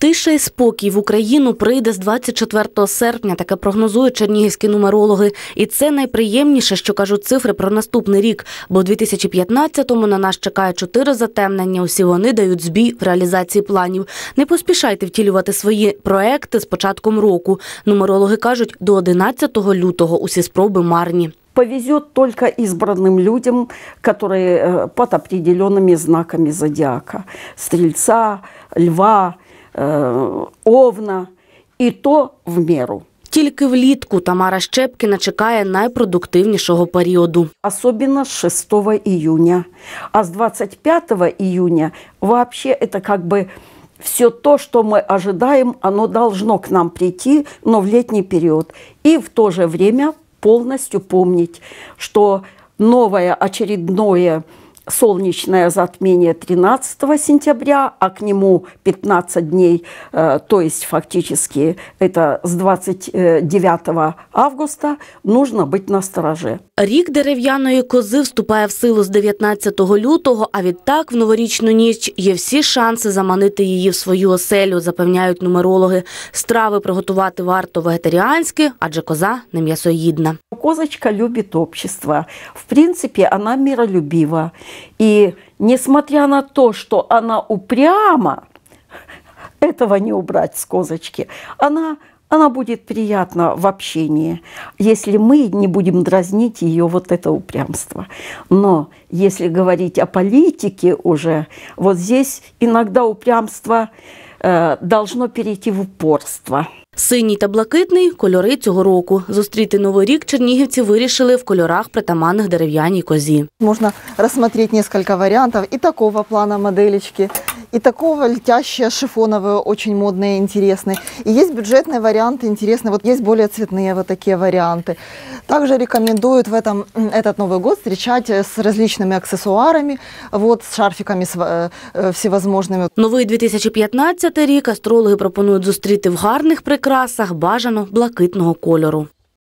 Тиша і спокій в Україну прийде з 24 серпня. Таке прогнозують чернігівські нумерологи. І це найприємніше, що кажуть цифри про наступний рік. Бо в 2015-му на нас чекає чотири затемнення. Усі вони дають збій в реалізації планів. Не поспішайте втілювати свої проекти з початком року. Нумерологи кажуть, до 11 лютого усі спроби марні. повезет только избранным людям, которые э, под определенными знаками зодиака. Стрельца, льва, э, овна. И то в меру. Тільки влітку Тамара Щепкіна чекає найпродуктивнішого періоду. Особенно с 6 июня. А с 25 июня вообще это как бы все то, что мы ожидаем, оно должно к нам прийти, но в летний период. И в то же время полностью помнить, что новое очередное солнечное затмение 13 сентября, а к нему 15 дней, э, то есть фактически это с 29 августа, нужно быть на стороже. Рік дерев'яної кози вступає в силу з 19 лютого, а відтак в новорічну ніч є всі шанси заманити її в свою оселю, запевняють нумерологи. Страви приготувати варто вегетаріанські, адже коза не м'ясоїдна. Козочка любит общество. В принципе, она миролюбива. И несмотря на то, что она упряма, этого не убрать с козочки, она, она будет приятна в общении, если мы не будем дразнить ее вот это упрямство. Но если говорить о политике уже, вот здесь иногда упрямство э, должно перейти в упорство. Синій та блакитний кольори цього року. Зустріти новий рік чернігівці вирішили в кольорах притаманних дерев'яній козі. Можно рассмотреть несколько вариантов и такого плана моделечки, и такого летящие шифоновые, очень модные, интересные. И есть бюджетные варианты интересные. Вот есть более цветные вот такие варианты. Также рекомендуют в этом, м, этот Новый год встречать э, с различными аксессуарами, вот, с шарфиками с, э, э, всевозможными. Новий 2015 рік астрологи пропонують зустріти в гарних прикрасах бажано блакитного кольору.